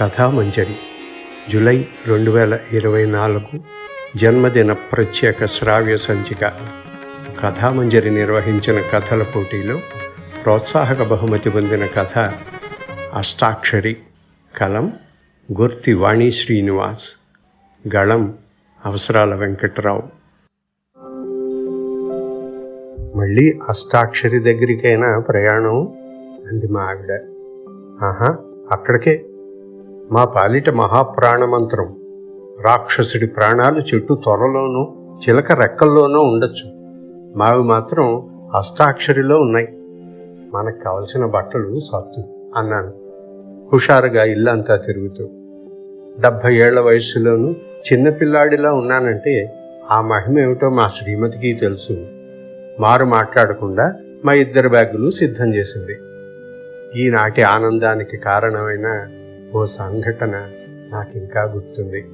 కథామంజరి. July రెండు వేల ఇరవై నాలుగు జన్మదిన ప్రత్యేక శ్రావ్య సంచిక. కథామంజరి నిర్వహించిన కథల పోటీలో ప్రోత్సాహక బహుమతి పొందిన కథ అష్టాక్షరి. కలం గుర్తి వాణి శ్రీనివాస్. గళం అవసరాల వెంకట్రావు. మళ్ళీ అష్టాక్షరి దగ్గరికైనా ప్రయాణం అంది మా ఆవిడ. ఆహా అక్కడికే. మా పాలిట మహాప్రాణమంత్రం. రాక్షసుడి ప్రాణాలు చెట్టు త్వరలోనూ చిలక రెక్కల్లోనూ ఉండొచ్చు. మావి మాత్రం అష్టాక్షరిలో ఉన్నాయి. మనకు కావలసిన బట్టలు సత్తు అన్నాను. హుషారుగా ఇల్లంతా తిరుగుతూ. డెబ్భై ఏళ్ళ వయసులోనూ చిన్నపిల్లాడిలా ఉన్నానంటే ఆ మహిమ ఏమిటో మా శ్రీమతికి తెలుసు. మారు మాట్లాడకుండా మా ఇద్దరు బ్యాగులు సిద్ధం చేసింది. ఈనాటి ఆనందానికి కారణమైన ఓ సంఘటన నాకింకా గుర్తుంది.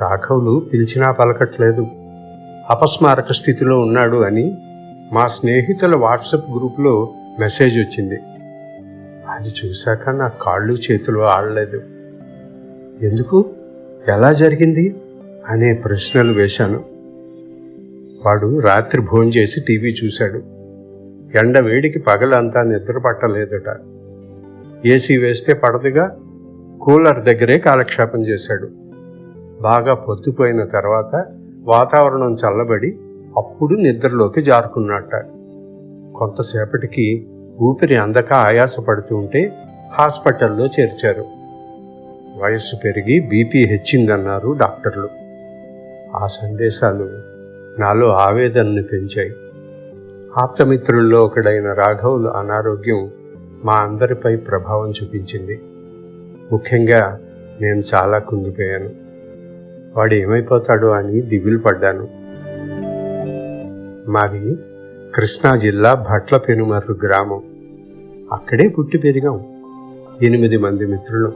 రాఘవులు పిలిచినా పలకట్లేదు. అపస్మారక స్థితిలో ఉన్నాడు అని మా స్నేహితుల వాట్సాప్ గ్రూప్లో మెసేజ్ వచ్చింది. అది చూశాక నా కాళ్ళు చేతులు ఆడలేదు. ఎందుకు? ఎలా జరిగింది? అనే ప్రశ్నలు వేశాను. వాడు రాత్రి భోంచేసి టీవీ చూశాడు. ఎండ వేడికి పగలంతా నిద్ర పట్టలేదట ఏసీ వేస్తే పడదుగా కూలర్ దగ్గరే కాలక్షేపం చేశాడు. బాగా పొద్దుపోయిన తర్వాత వాతావరణం చల్లబడి అప్పుడు నిద్రలోకి జారుకున్నట్ట. కొంతసేపటికి ఊపిరి అందక ఆయాసపడుతూ ఉంటే హాస్పిటల్లో చేర్చారు. వయస్సు పెరిగి బీపీ హెచ్చిందన్నారు డాక్టర్లు. ఆ సందేశాలు నాలో ఆవేదనను పెంచాయి. ఆప్తమిత్రుల్లో ఒకడైన రాఘవులు అనారోగ్యం మా అందరిపై ప్రభావం చూపించింది. ముఖ్యంగా నేను చాలా కుంగిపోయాను. వాడు ఏమైపోతాడో అని దిగులు పడ్డాను. మాది కృష్ణా జిల్లా భట్ల పెనుమర్రు గ్రామం. అక్కడే పుట్టి పెరిగాం. ఎనిమిది మంది మిత్రులు.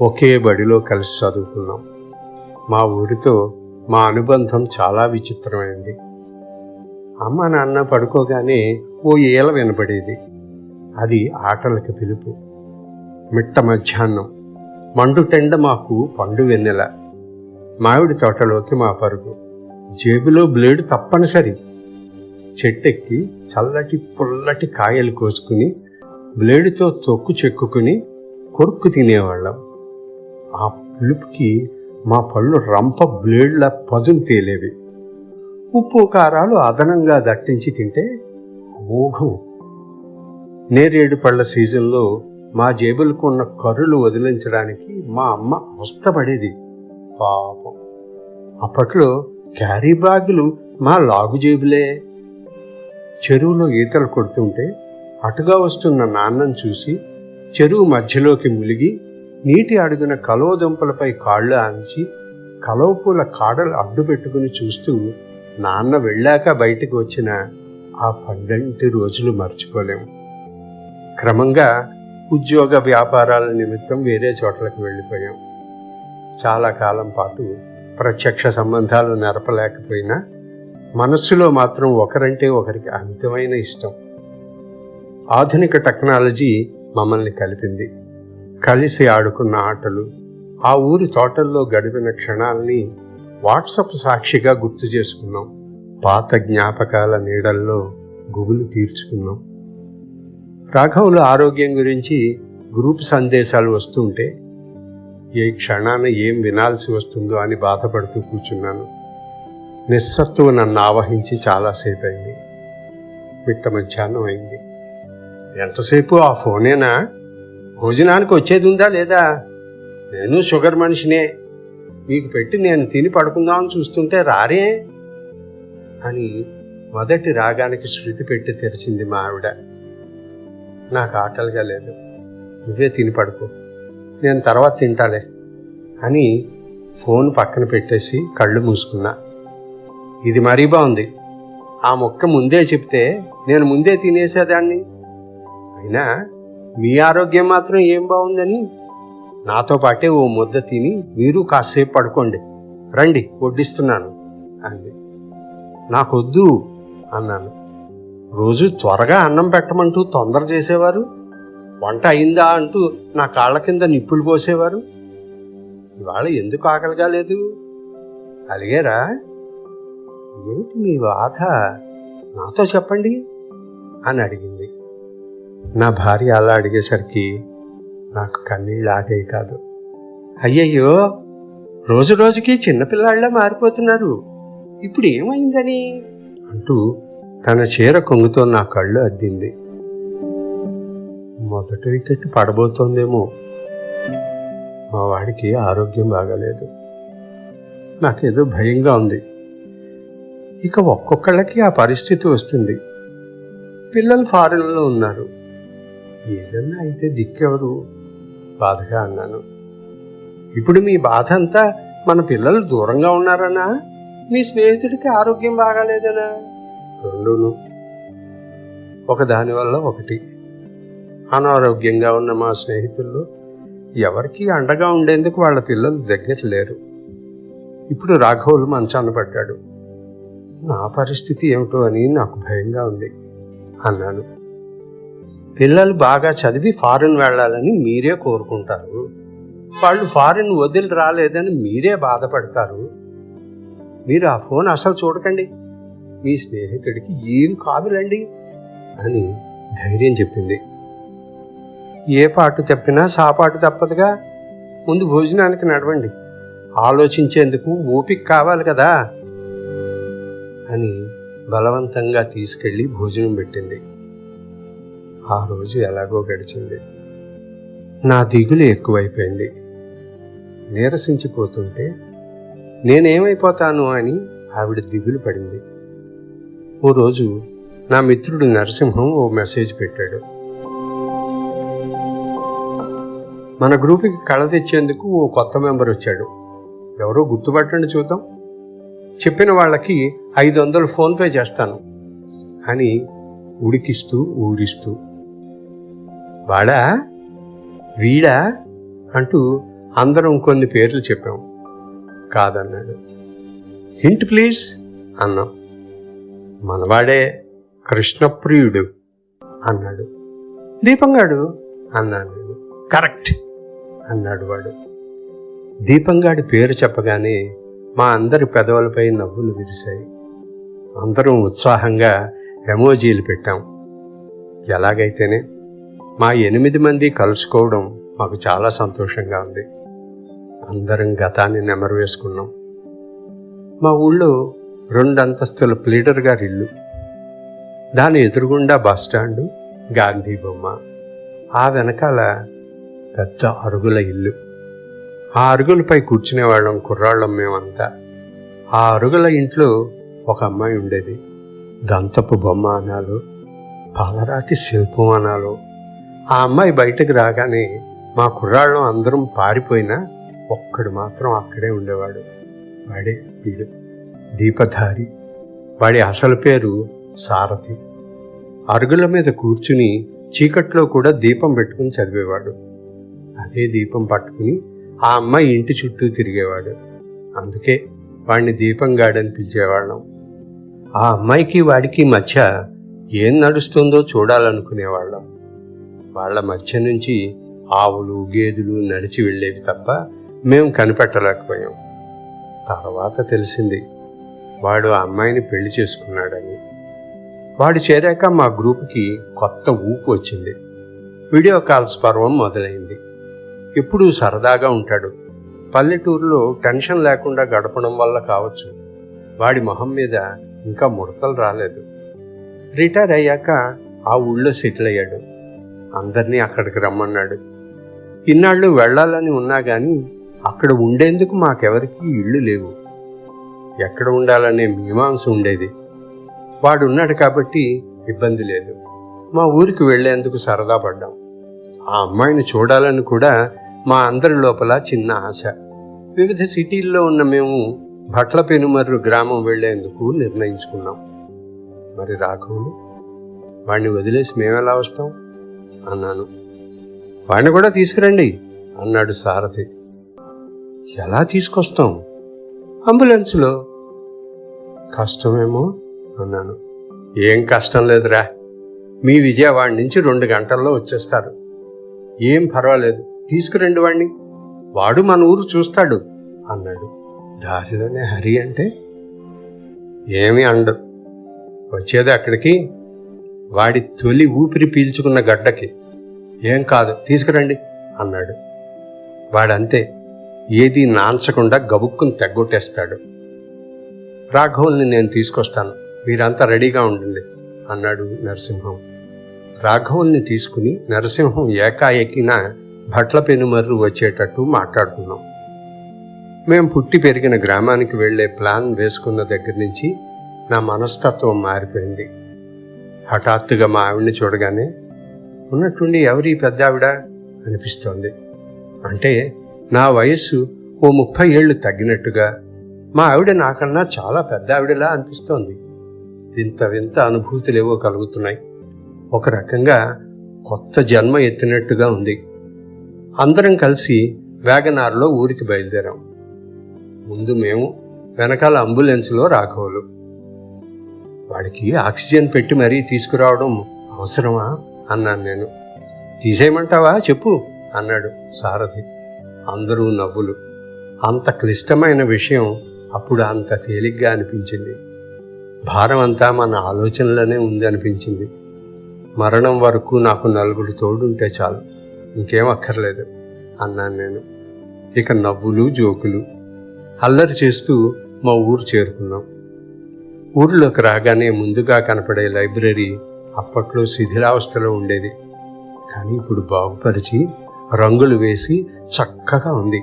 ఒకే బడిలో కలిసి చదువుకున్నాం. మా ఊరితో మా అనుబంధం చాలా విచిత్రమైంది. అమ్మ నాన్న పడుకోగానే ఓ ఏల వినపడేది. అది ఆటలకు పిలుపు. మిట్ట మధ్యాహ్నం. మండుటెండ మాకు పండు వెన్నెల. మామిడి తోటలోకి మా పరుగు. జేబులో బ్లేడు తప్పనిసరి. చెట్టెక్కి చల్లటి పుల్లటి కాయలు కోసుకుని బ్లేడుతో తొక్కు చెక్కుకుని కొరుక్కు తినేవాళ్ళం. ఆ పులుపుకి మా పళ్ళు రంప బ్లేడ్ల పదును తేలేవి. ఉప్పు కారాలు అదనంగా దట్టించి తింటే అమోఘం నేరేడు పళ్ళ సీజన్లో మా జేబులకు ఉన్న కర్రులు వదిలించడానికి మా అమ్మ అవస్థపడేది పాపం. అప్పట్లో క్యారీ బ్యాగులు మా లాగు జేబులే. చెరువులో ఈతలు కొడుతుంటే అటుగా వస్తున్న నాన్నను చూసి చెరువు మధ్యలోకి ములిగి నీటి అడుగున కలువ దుంపలపై కాళ్ళు ఆంచి కలువ పూల కాడలు అడ్డు పెట్టుకుని చూస్తూ నాన్న వెళ్ళాక బయటకు వచ్చిన ఆ పండంటి రోజులు మర్చిపోలేము. క్రమంగా ఉద్యోగ వ్యాపారాల నిమిత్తం వేరే చోట్లకు వెళ్ళిపోయాం. చాలా కాలం పాటు ప్రత్యక్ష సంబంధాలు నెరపలేకపోయినా మనస్సులో మాత్రం ఒకరంటే ఒకరికి అమితమైన ఇష్టం. ఆధునిక టెక్నాలజీ మమ్మల్ని కలిపింది. కలిసి ఆడుకున్న ఆటలు ఆ ఊరి తోటల్లో గడిపిన క్షణాల్ని వాట్సప్ సాక్షిగా గుర్తు చేసుకున్నాం. పాత జ్ఞాపకాల నీడల్లో గుబులు తీర్చుకున్నాం. రాఘవులు ఆరోగ్యం గురించి గ్రూప్ సందేశాలు వస్తుంటే ఏ క్షణాన ఏం వినాల్సి వస్తుందో అని బాధపడుతూ కూర్చున్నాను. నిస్సత్తువు నన్ను ఆవహించి చాలాసేపు అయింది మిట్ట మధ్యాహ్నం అయింది. ఎంతసేపు ఆ ఫోనేనా? భోజనానికి వచ్చేది ఉందా లేదా? నేను షుగర్ మనిషినే. మీకు పెట్టి నేను తిని పడుకుందామని చూస్తుంటే రారే అని మొదటి రాగానికి శృతి పెట్టి తెరిచింది మా ఆవిడ. నాకు ఆకలిగా లేదు. నువ్వే తిని పడుకో. నేను తర్వాత తింటాలే అని ఫోన్ పక్కన పెట్టేసి కళ్ళు మూసుకున్నా. ఇది మరీ బాగుంది. ఆ మొక్క ముందే చెప్తే నేను ముందే తినేసేదాన్ని. అయినా మీ ఆరోగ్యం మాత్రం ఏం బాగుందని? నాతో పాటే ఓ ముద్ద తిని మీరు కాసేపు పడుకోండి. రండి వడ్డిస్తున్నాను అంది. నాకొద్దు అన్నాను. రోజు త్వరగా అన్నం పెట్టమంటూ తొందర చేసేవారు? వంట అయిందా అంటూ నా కాళ్ళ కింద నిప్పులు పోసేవారు? ఇవాళ ఎందుకు ఆకలిగా లేదు? అలిగారా? ఏమిటి మీ బాధ? నాతో చెప్పండి అని అడిగింది. నా భార్య అలా అడిగేసరికి నాకు కన్నీళ్ళు ఆగాయి కాదు. అయ్యయ్యో రోజు రోజుకి చిన్నపిల్లాళ్ళ మారిపోతున్నారు. ఇప్పుడు ఏమైందని? అంటూ తన చీర కొంగుతో నా కళ్ళు అద్దింది. మొదటి వికెట్ పడబోతోందేమో. మా వాడికి ఆరోగ్యం బాగాలేదు. నాకేదో భయంగా ఉంది. ఇక ఒక్కొక్కళ్ళకి ఆ పరిస్థితి వస్తుంది. పిల్లలు ఫారెన్లో ఉన్నారు. ఏదన్నా అయితే దిక్కెవరు? బాధగా అన్నాను. ఇప్పుడు మీ బాధ అంతా మన పిల్లలు దూరంగా ఉన్నారనా? మీ స్నేహితుడికి ఆరోగ్యం బాగాలేదనా? రెండును. ఒక దానివల్ల ఒకటి. అనారోగ్యంగా ఉన్న మా స్నేహితుల్లో ఎవరికి అండగా ఉండేందుకు వాళ్ళ పిల్లలు దగ్గర లేరు ఇప్పుడు రాఘవులు మంచాన పడ్డాడు. నా పరిస్థితి ఏమిటో అని నాకు భయంగా ఉంది అన్నాను. పిల్లలు బాగా చదివి ఫారిన్ వెళ్ళాలని మీరే కోరుకుంటారు. వాళ్ళు ఫారిన్ వదిలి రాలేదని మీరే బాధపడతారు. మీరు ఆ ఫోన్ అసలు చూడకండి. మీ స్నేహితుడికి ఏం కాదులండి అని ధైర్యం చెప్పింది. ఏ పాటు చెప్పినా సాపాటు తప్పదుగా. ముందు భోజనానికి నడవండి. ఆలోచించేందుకు ఓపిక కావాలి కదా అని బలవంతంగా తీసుకెళ్ళి భోజనం పెట్టింది. ఆ రోజు ఎలాగో గడిచింది. నా దిగులు ఎక్కువైపోయింది. నీరసించిపోతుంటే నేనేమైపోతాను అని ఆవిడ దిగులు పడింది. ఓ రోజు నా మిత్రుడు నరసింహం ఓ మెసేజ్ పెట్టాడు. మన గ్రూప్కి కళ తెచ్చేందుకు ఓ కొత్త మెంబర్ వచ్చాడు. ఎవరో గుర్తుపట్టండి చూద్దాం. చెప్పిన వాళ్ళకి ఐదు వందలు ఫోన్పే చేస్తాను అని ఉడికిస్తూ ఊరిస్తూ వాడా వీడా? అంటూ అందరం కొన్ని పేర్లు చెప్పాం. కాదన్నాడు. Hint please? అన్నాం. మనవాడే కృష్ణప్రియుడు అన్నాడు. దీపంగాడు అన్నాను నేను కరెక్ట్ అన్నాడు వాడు. దీపంగాడి పేరు చెప్పగానే మా అందరి పెదవులపై నవ్వులు విరిశాయి. అందరం ఉత్సాహంగా ఎమోజీలు పెట్టాం. ఎలాగైతేనే మా ఎనిమిది మంది కలుసుకోవడం మాకు చాలా సంతోషంగా ఉంది. అందరం గతాన్ని నెమరు వేసుకున్నాం. మా ఊళ్ళో రెండు అంతస్తుల ప్లీడర్ గారి ఇల్లు. దాని ఎదురుగుండా బస్ గాంధీ బొమ్మ. ఆ వెనకాల పెద్ద అరుగుల ఇల్లు. ఆ అరుగులపై కూర్చునేవాళ్ళం కుర్రాళ్ళం మేమంతా. ఆ అరుగుల ఇంట్లో ఒక అమ్మాయి ఉండేది. దంతపు బొమ్మ అనాలు పాలరాతి శిల్పం అనాలు. ఆ అమ్మాయి బయటకు రాగానే మా కుర్రాళ్ళం అందరం పారిపోయినా ఒక్కడు మాత్రం అక్కడే ఉండేవాడు. వాడే వీడు. దీపధారి. వాడి అసలు పేరు సారథి. అరుగుల మీద కూర్చుని చీకట్లో కూడా దీపం పెట్టుకుని చదివేవాడు. అదే దీపం పట్టుకుని ఆ అమ్మాయి ఇంటి చుట్టూ తిరిగేవాడు. అందుకే వాడిని దీపంగాడని పిలిచేవాళ్ళం. ఆ అమ్మాయికి వాడికి మధ్య ఏం నడుస్తుందో చూడాలనుకునేవాళ్ళం. వాళ్ళ మధ్య నుంచి ఆవులు గేదెలు నడిచి వెళ్ళేవి తప్ప మేము కనిపెట్టలేకపోయాం. తర్వాత తెలిసింది వాడు ఆ అమ్మాయిని పెళ్ళి చేసుకున్నాడని. వాడు చేరాక మా గ్రూప్కి కొత్త ఊపు వచ్చింది. వీడియో కాల్స్ పర్వం మొదలైంది. ఎప్పుడూ సరదాగా ఉంటాడు. పల్లెటూరులో టెన్షన్ లేకుండా గడపడం వల్ల కావచ్చు. వాడి మొహం మీద ఇంకా ముడతలు రాలేదు. రిటైర్ అయ్యాక ఆ ఊళ్ళో సెటిల్ అయ్యాడు. అందరినీ అక్కడికి రమ్మన్నాడు. ఇన్నాళ్ళు వెళ్ళాలని ఉన్నా కానీ అక్కడ ఉండేందుకు మాకెవరికీ ఇళ్ళు లేవు. ఎక్కడ ఉండాలనే మీమాంస ఉండేది. వాడున్నాడు కాబట్టి ఇబ్బంది లేదు. మా ఊరికి వెళ్ళేందుకు సరదా పడ్డాం. ఆ అమ్మాయిని చూడాలని కూడా మా అందరి లోపల చిన్న ఆశ. వివిధ సిటీల్లో ఉన్న మేము భట్ల పెనుమర్రు గ్రామం వెళ్ళేందుకు నిర్ణయించుకున్నాం. మరి రాఘవులు? వాడిని వదిలేసి మేమెలా వస్తాం? అన్నాను. వాడిని కూడా తీసుకురండి అన్నాడు సారథి. ఎలా తీసుకొస్తాం? అంబులెన్స్లో కష్టమేమో అన్నాను. ఏం కష్టం లేదురా. మీ విజయవాడ నుంచి రెండు గంటల్లో వచ్చేస్తారు. ఏం పర్వాలేదు. తీసుకురండి వాణ్ణి. వాడు మన ఊరు చూస్తాడు అన్నాడు. దారిలోనే హరి అంటే? ఏమీ అండదు. వచ్చేది అక్కడికి. వాడి తొలి ఊపిరి పీల్చుకున్న గడ్డకి. ఏం కాదు తీసుకురండి అన్నాడు. వాడంతే. ఏది నాంచకుండా గబుక్కుని తెగ్గొట్టేస్తాడు. రాఘవుల్ని నేను తీసుకొస్తాను. మీరంతా రెడీగా ఉండండి అన్నాడు నరసింహం. రాఘవుల్ని తీసుకుని నరసింహం ఏకాఏకిన భట్ల పెనుమర్రు వచ్చేటట్టు మాట్లాడుకున్నాం. మేం పుట్టి పెరిగిన గ్రామానికి వెళ్ళే ప్లాన్ వేసుకున్న దగ్గర నుంచి నా మనస్తత్వం మారిపోయింది. హఠాత్తుగా మా ఆవిడ్ని చూడగానే ఉన్నట్టుండి ఎవరి పెద్ద ఆవిడ అనిపిస్తోంది. అంటే నా వయస్సు ఓ ముప్పై ఏళ్ళు తగ్గినట్టుగా మా ఆవిడ నాకన్నా చాలా పెద్ద ఆవిడలా అనిపిస్తోంది. వింత వింత అనుభూతులేవో కలుగుతున్నాయి. ఒక రకంగా కొత్త జన్మ ఎత్తినట్టుగా ఉంది. అందరం కలిసి వ్యాగనార్లో ఊరికి బయలుదేరాం. ముందు మేము వెనకాల అంబులెన్స్లో రాఘవులు. వాడికి ఆక్సిజన్ పెట్టి మరీ తీసుకురావడం అవసరమా? అన్నాను నేను. తీసేయమంటావా? చెప్పు అన్నాడు సారథి. అందరూ నవ్వులు. అంత క్లిష్టమైన విషయం అప్పుడు అంత తేలిగ్గా అనిపించింది. భారం అంతా మన ఆలోచనలోనే ఉంది అనిపించింది. మరణం వరకు నాకు నలుగురు తోడుంటే చాలు. ఇంకేం అక్కర్లేదు అన్నాను నేను. ఇక నవ్వులు జోకులు. అల్లరి చేస్తూ మా ఊరు చేరుకున్నాం. ఊరిలోకి రాగానే ముందుగా కనపడే లైబ్రరీ అప్పట్లో శిథిలావస్థలో ఉండేది. కానీ ఇప్పుడు బాగుపరిచి రంగులు వేసి చక్కగా ఉంది.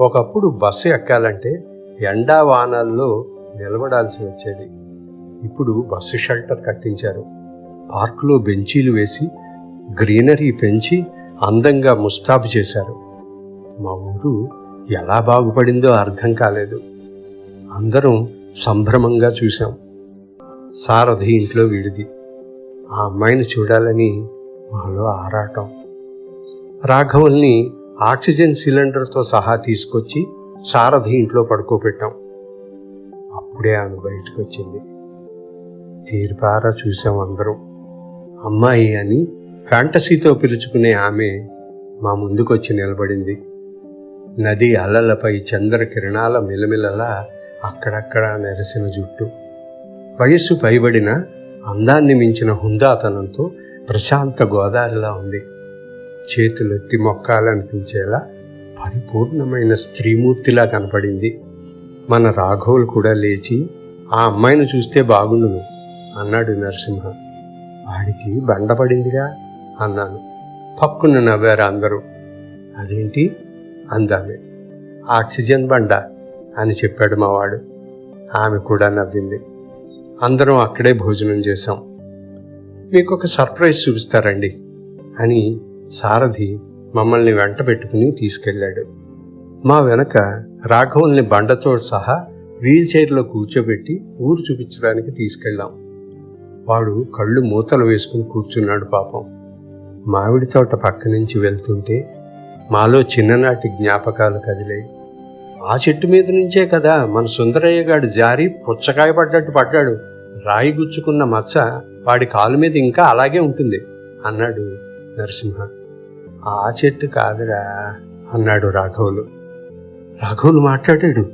ఒకప్పుడు బస్సు ఎక్కాలంటే ఎండా వానాల్లో నిలబడాల్సి వచ్చేది. ఇప్పుడు బస్సు షెల్టర్ కట్టించారు. పార్కులో బెంచీలు వేసి గ్రీనరీ పెంచి అందంగా ముస్తాబు చేశారు. మా ఊరు ఎలా బాగుపడిందో అర్థం కాలేదు. అందరం సంభ్రమంగా చూశాం. సారథి ఇంట్లో విడిది. ఆ అమ్మాయిని చూడాలని మాలో ఆరాటం. రాఘవుల్ని ఆక్సిజన్ సిలిండర్తో సహా తీసుకొచ్చి సారథి ఇంట్లో పడుకోబెట్టాం. అప్పుడే ఆమె బయటకు వచ్చింది తీర్పారా చూసాం అందరం. అమ్మాయి అని ఫ్యాంటసీతో పిలుచుకునే ఆమె మా ముందుకొచ్చి నిలబడింది. నది అలలపై చంద్ర కిరణాల మిలమిలలా అక్కడక్కడ నెరసిన జుట్టు. వయస్సు పైబడిన అందాన్ని మించిన హుందాతనంతో ప్రశాంత గోదావరిలా ఉంది. చేతులెత్తి మొక్కాలనిపించేలా పరిపూర్ణమైన స్త్రీమూర్తిలా కనపడింది. మన రాఘవులు కూడా లేచి ఆ అమ్మాయిని చూస్తే బాగుండును అన్నాడు నరసింహ. వాడికి బండపడిందిగా అన్నాను. పక్కున నవ్వారు అందరూ. అదేంటి? అందామె. ఆక్సిజన్ బండ అని చెప్పాడు మావాడు ఆమె కూడా నవ్వింది. అందరం అక్కడే భోజనం చేశాం. మీకు ఒక సర్ప్రైజ్ చూపిస్తారండి అని సారథి మమ్మల్ని వెంట పెట్టుకుని తీసుకెళ్ళాడు. మా వెనక రాఘవుల్ని బండతో సహా వీల్ చైర్లో కూర్చోబెట్టి ఊరు చూపించడానికి తీసుకెళ్ళాం. వాడు కళ్ళు మూతలు వేసుకుని కూర్చున్నాడు పాపం. మామిడి తోట పక్క నుంచి వెళ్తుంటే మాలో చిన్ననాటి జ్ఞాపకాలు కదిలాయి. ఆ చెట్టు మీద నుంచే కదా మన సుందరయ్య గాడు జారి పుచ్చకాయ పడ్డట్టు పడ్డాడు. రాయి గుచ్చుకున్న మచ్చ వాడి కాలు మీద ఇంకా అలాగే ఉంటుంది అన్నాడు నరసింహ. ఆ చెట్టు కాదురా అన్నాడు రాఘవులు. రాఘవులు మాట్లాడాడు.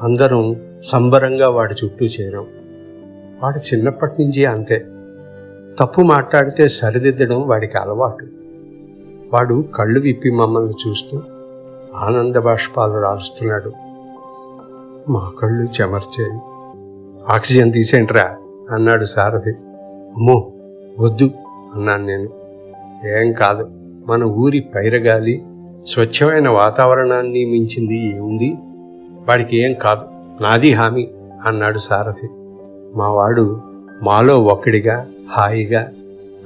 అందరం సంబరంగా వాడి చుట్టూ చేరాం. వాడు చిన్నప్పటి నుంచి అంతే. తప్పు మాట్లాడితే సరిదిద్దడం వాడికి అలవాటు. వాడు కళ్ళు విప్పి మమ్మల్ని చూస్తూ ఆనంద బాష్పాలు రాస్తున్నాడు. మా కళ్ళు చెమర్చేయి. ఆక్సిజన్ తీసేంట్రా అన్నాడు సారథి. అమ్మో వద్దు అన్నాను నేను. ఏం కాదు. మన ఊరి పైరగాలి స్వచ్ఛమైన వాతావరణాన్ని మించింది ఏముంది? వాడికి ఏం కాదు. నాది హామీ అన్నాడు సారథి. మావాడు మాలో ఒక్కడిగా హాయిగా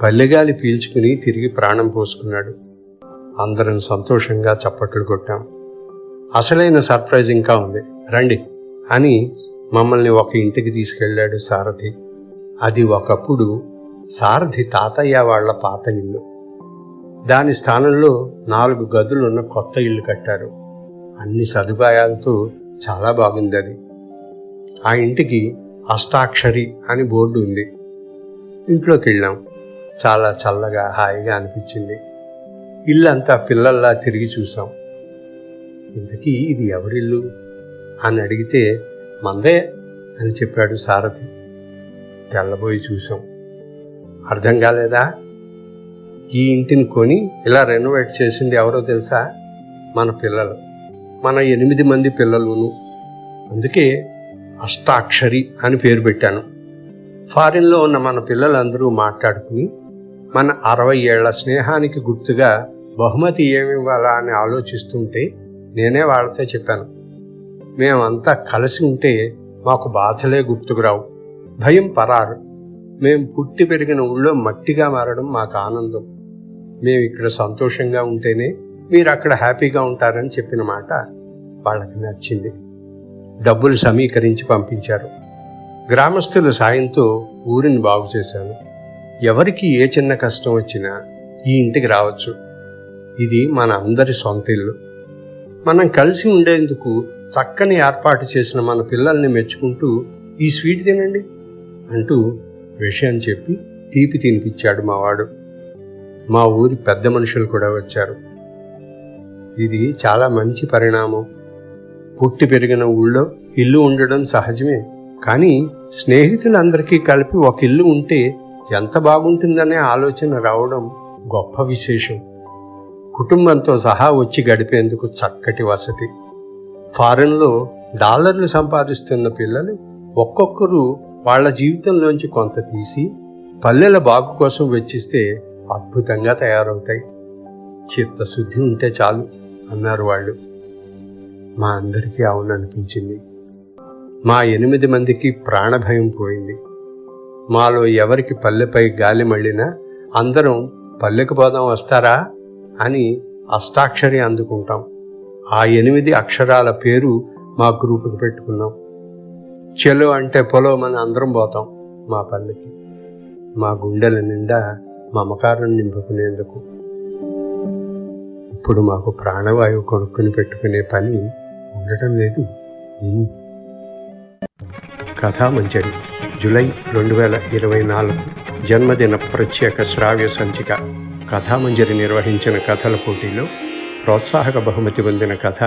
పల్లెగాలి పీల్చుకుని తిరిగి ప్రాణం పోసుకున్నాడు. అందరం సంతోషంగా చప్పట్లు కొట్టాం. అసలైన సర్ప్రైజ్ ఇంకా ఉంది. రండి అని మమ్మల్ని ఒక ఇంటికి తీసుకెళ్ళాడు సారథి. అది ఒకప్పుడు సారథి తాతయ్య వాళ్ళ పాత ఇల్లు. దాని స్థానంలో నాలుగు గదులున్న కొత్త ఇల్లు కట్టారు. అన్ని సదుపాయాలతో చాలా బాగుంది అది. ఆ ఇంటికి అష్టాక్షరి అని బోర్డు ఉంది. ఇంట్లోకి వెళ్ళాం. చాలా చల్లగా హాయిగా అనిపించింది. ఇల్లంతా పిల్లల్లా తిరిగి చూసాం ఇంతకీ ఇది ఎవరిల్లు? అని అడిగితే మందే అని చెప్పాడు సారథి. తెల్లబోయి చూసాం అర్థం కాలేదా? ఈ ఇంటిని కొని ఇలా రెనోవేట్ చేసింది ఎవరో తెలుసా? మన పిల్లలు. మన ఎనిమిది మంది పిల్లలును. అందుకే అష్టాక్షరి అని పేరు పెట్టాను. ఫారిన్లో ఉన్న మన పిల్లలందరూ మాట్లాడుకుని మన అరవై ఏళ్ళ స్నేహానికి గుర్తుగా బహుమతి ఏమివ్వాలా అని ఆలోచిస్తుంటే నేనే వాళ్ళతో చెప్పాను. మేమంతా కలిసి ఉంటే మాకు బాధలే గుర్తుకురావు. భయం పరారు. మేం పుట్టి పెరిగిన ఊళ్ళో మట్టిగా మారడం మాకు ఆనందం. మేము ఇక్కడ సంతోషంగా ఉంటేనే మీరు అక్కడ హ్యాపీగా ఉంటారని చెప్పిన మాట వాళ్ళకి నచ్చింది. డబ్బులు సమీకరించి పంపించారు. గ్రామస్తుల సాయంతో ఊరిని బాగు చేశాను. ఎవరికి ఏ చిన్న కష్టం వచ్చినా ఈ ఇంటికి రావచ్చు. ఇది మన అందరి సొంత ఇల్లు. మనం కలిసి ఉండేందుకు చక్కని ఏర్పాటు చేసిన మన పిల్లల్ని మెచ్చుకుంటూ ఈ స్వీట్ తినండి అంటూ విషయం చెప్పి తీపి తినిపించాడు మావాడు మా ఊరి పెద్ద మనుషులు కూడా వచ్చారు. ఇది చాలా మంచి పరిణామం. పుట్టి పెరిగిన ఊళ్ళో ఇల్లు ఉండడం సహజమే కానీ స్నేహితులందరికీ కలిపి ఒక ఇల్లు ఉంటే ఎంత బాగుంటుందనే ఆలోచన రావడం గొప్ప విశేషం. కుటుంబంతో సహా వచ్చి గడిపేందుకు చక్కటి వసతి. ఫారెన్లో డాలర్లు సంపాదిస్తున్న పిల్లలు ఒక్కొక్కరు వాళ్ళ జీవితంలోంచి కొంత తీసి పల్లెల బాగు కోసం వెచ్చిస్తే అద్భుతంగా తయారవుతాయి. చిత్తశుద్ధి ఉంటే చాలు అన్నారు వాళ్ళు. మా అందరికీ అవుననిపించింది. మా ఎనిమిది మందికి ప్రాణభయం పోయింది. మాలో ఎవరికి పల్లెపై గాలి మళ్ళినా అందరం పల్లెకు పోదాం వస్తారా అని అష్టాక్షరి అందుకుంటాం. ఆ ఎనిమిది అక్షరాల పేరు మా గ్రూపుకి పెట్టుకున్నాం. చెలో అంటే పొలో మన అందరం పోతాం మా పల్లెకి. మా గుండెల నిండా మమకారం నింపుకునేందుకు. ఇప్పుడు మాకు ప్రాణవాయువు కొనుక్కుని పెట్టుకునే పని ఉండటం లేదు. ఉమ్. కథామంజరి జూలై రెండు వేల ఇరవై నాలుగు. జన్మదిన ప్రత్యేక శ్రావ్య సంచిక. కథామంజరి నిర్వహించిన కథల పోటీలో ప్రోత్సాహక బహుమతి పొందిన కథ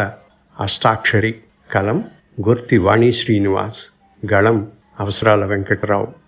అష్టాక్షరి కలం గుర్తి వాణి శ్రీనివాస్ గళం అవసరాల వెంకటరావు.